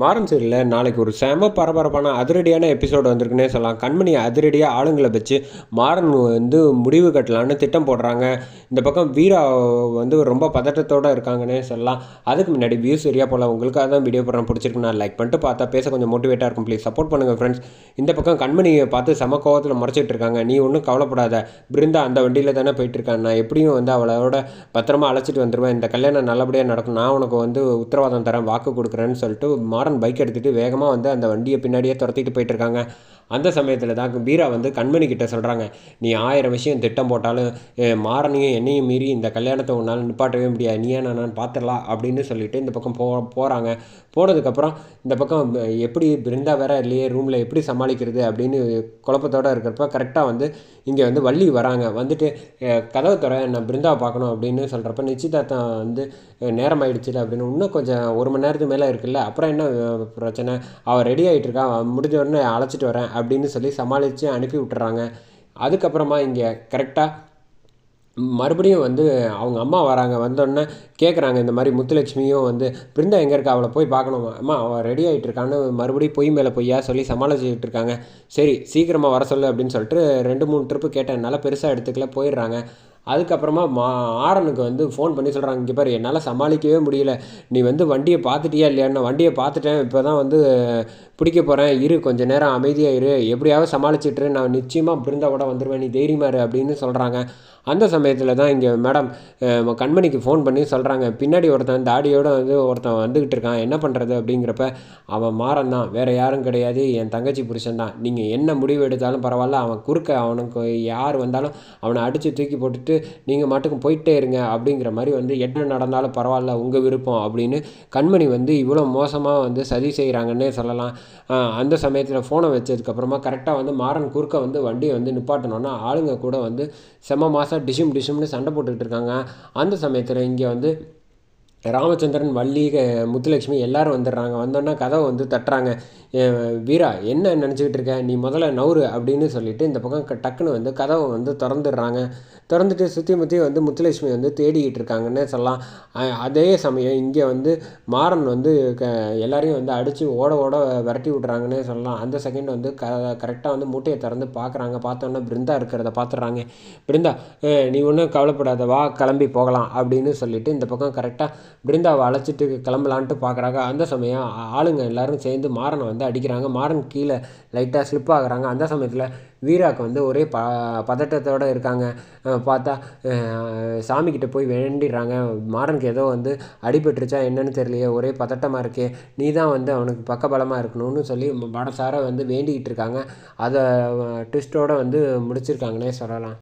மாறன் சீரியலில் நாளைக்கு ஒரு செம பரபரப்பான அதிரடியான எபிசோடு வந்திருக்குன்னே சொல்லலாம். கண்மணி அதிரடியாக ஆளுங்களை வச்சு மாறன் வந்து முடிவு கட்டலான்னு திட்டம் போடுறாங்க. இந்த பக்கம் வீரா வந்து ரொம்ப பதட்டத்தோடு இருக்காங்கன்னே சொல்லலாம். அதுக்கு முன்னாடி வியூஸ் சரியாக போல் உங்களுக்காக தான் வீடியோ படம் பிடிச்சிருக்குன்னா லைக் பண்ணிட்டு பார்த்தா பேச கொஞ்சம் மோட்டிவேட்டாக இருக்கும். ப்ளீஸ் சப்போர்ட் பண்ணுங்கள் ஃப்ரெண்ட்ஸ் இந்த பக்கம் கண்மணியை பார்த்து செம கோவத்தில் முறைச்சிட்டு இருக்காங்க. நீ ஒன்றும் கவலைப்படாத. பிருந்தா அந்த வண்டியில் தானே போயிட்டுருக்கான் நான் எப்படியும் வந்து அவளோட பத்திரமா அழைச்சிட்டு வந்துடுவேன் இந்த கல்யாணம் நல்லபடியாக நடக்கும். நான் உனக்கு வந்து உத்தரவாதம் தரேன். வாக்கு கொடுக்குறேன்னு சொல்லிட்டு மாறன் பைக் எடுத்துகிட்டு வேகமாக வந்து அந்த வண்டியை பின்னாடியே துரத்திட்டு போயிட்டு இருக்காங்க. அந்த சமயத்தில் தான் பீரா வந்து கண்மணி கிட்ட சொல்கிறாங்க நீ ஆயிரம் விஷயம் திட்டம் போட்டாலும் மாறனையும் என்னையும் மீறி இந்த கல்யாணத்தை உன்னால் நிப்பாட்டவே முடியாது. நீ ஏன் நான் பார்த்துடலாம் அப்படின்னு சொல்லிட்டு இந்த பக்கம் போ போகிறாங்க போனதுக்கப்புறம் இந்த பக்கம் எப்படி பிருந்தா வேற இல்லையே ரூமில் எப்படி சமாளிக்கிறது? அப்படின்னு குழப்பத்தோடு இருக்கிறப்ப கரெக்டாக வந்து இங்கே வந்து வள்ளி வராங்க. வந்துட்டு அஹ், கதவை நான் பிருந்தாவை பார்க்கணும் அப்படின்னு சொல்கிறப்ப நிச்சயதார்த்தம் வந்து நேரம் ஆயிடுச்சுல அப்படின்னு இன்னும் கொஞ்சம் ஒரு மணி நேரத்துக்கு மேலே இருக்குல்ல அப்புறம் என்ன பிரச்சனை? அவள் ரெடி ஆகிட்டு இருக்கா. முடிஞ்ச உடனே அழைச்சிட்டு வரேன். அப்படின்னு சொல்லி சமாளித்து அனுப்பி விட்டுறாங்க. அதுக்கப்புறமா இங்கே கரெக்டாக மறுபடியும் வந்து அவங்க அம்மா வராங்க. வந்தோடனே கேட்குறாங்க இந்த மாதிரி முத்துலட்சுமியும் வந்து பிருந்தா எங்கே இருக்கா? அவளை போய் பார்க்கணும்? அம்மா அவள் ரெடி ஆகிட்டு இருக்கான்னு மறுபடியும் பொய் மேலே பொய்யா சொல்லி சமாளிச்சுட்டு இருக்காங்க. சரி சீக்கிரமாக வர சொல்லு அப்படின்னு சொல்லிட்டு ரெண்டு மூணு ட்ரிப்பு கேட்டேன் நல்லா பெருசாக எடுத்துக்கல போயிடுறாங்க. அதுக்கப்புறமா மா ஆரனுக்கு வந்து ஃபோன் பண்ணி சொல்கிறாங்க இங்கே பாரு என்னால் சமாளிக்கவே முடியல. நீ வந்து வண்டியை பார்த்துட்டியா இல்லையான்னு வண்டியை பார்த்துட்டேன் இப்போ தான் வந்து பிடிக்க போகிறேன் இரு கொஞ்ச நேரம் அமைதியாக இரு. எப்படியாவது சமாளிச்சிட்டு நான் நிச்சயமாக பிருந்தாவோட வந்துடுவேன் நீ தைரியமா இரு அப்படின்னு சொல்கிறாங்க அந்த சமயத்தில் தான் இங்கே மேடம் கண்மணிக்கு ஃபோன் பண்ணி சொல்கிறாங்க பின்னாடி ஒருத்தன் தாடியோடு வந்து ஒருத்தன் வந்துக்கிட்டு இருக்கான். என்ன பண்ணுறது அப்படிங்கிறப்ப அவன் மாறன் தான். வேறு யாரும் கிடையாது. என் தங்கச்சி புருஷன் தான். நீங்கள் என்ன முடிவு எடுத்தாலும் பரவாயில்ல. அவன் குறுக்க அவனுக்கு யார் வந்தாலும் அவனை அடித்து தூக்கி போட்டுட்டு நீங்கள் மட்டுக்கும் போயிட்டே இருங்க அப்படிங்கிற மாதிரி வந்து என்ன நடந்தாலும் பரவாயில்ல உங்கள் விருப்பம் அப்படின்னு கண்மணி வந்து இவ்வளோ மோசமாக வந்து சதி செய்கிறாங்கன்னே சொல்லலாம். அந்த சமயத்தில் ஃபோனை வச்சதுக்கப்புறமா கரெக்டாக வந்து மாறன் குறுக்க வந்து வண்டியை வந்து நிப்பாட்டணுன்னா ஆளுங்க கூட வந்து செம மாதம் டிஷும் டிஷும்னு சண்டை போட்டுக்கிட்டு இருக்காங்க. அந்த சமயத்தில் இங்கே வந்து ராமச்சந்திரன் வள்ளி க- முத்துலட்சுமி எல்லாரும் வந்துடுறாங்க. வந்தோன்னா கதவை வந்து தட்டுறாங்க. வீரா என்ன நினச்சிக்கிட்டு இருக்க? நீ முதல்ல நவுறு அப்படின்னு சொல்லிட்டு இந்த பக்கம் க- டக்குன்னு வந்து கதவை வந்து திறந்துடுறாங்க. திறந்துட்டு சுற்றி முற்றி வந்து முத்துலட்சுமி வந்து தேடிக்கிட்டு இருக்காங்கன்னு சொல்லலாம். அதே சமயம் இங்கே வந்து மாறன் வந்து க எல்லாரையும் வந்து அடித்து ஓட ஓட விரட்டி விட்றாங்கன்னே சொல்லலாம். அந்த செகண்ட் வந்து க கரெக்டாக வந்து மூட்டையை திறந்து பார்க்குறாங்க பார்த்தோன்னே பிருந்தா இருக்கிறத பார்த்துட்றாங்க பிருந்தா நீ ஒன்றும் கவலைப்படாத. வா கிளம்பி போகலாம். அப்படின்னு சொல்லிட்டு இந்த பக்கம் கரெக்டாக பிருந்தாவை அழைச்சிட்டு கிளம்பலான்ட்டு பார்க்குறாங்க. அந்த சமயம் ஆளுங்க எல்லாரும் சேர்ந்து மாறனை வந்து அடிக்கிறாங்க. மாறன் கீழே லைட்டாக ஸ்லிப் ஆகுறாங்க. அந்த சமயத்தில் வீராக்கு வந்து ஒரே ப பதட்டத்தோடு இருக்காங்க. பார்த்தா சாமிக்கிட்ட போய் வேண்டிடுறாங்க. மாறனுக்கு ஏதோ வந்து அடிபட்டுருச்சா என்னன்னு தெரியலையே. ஒரே பதட்டமாக இருக்கே. நீ தான் வந்து அவனுக்கு பக்கபலமாக இருக்கணும்னு சொல்லி மனசார வந்து வேண்டிக்கிட்டு இருக்காங்க. அதை ட்விஸ்ட்டோடு வந்து முடிச்சிருக்காங்கன்னே சொல்லலாம்.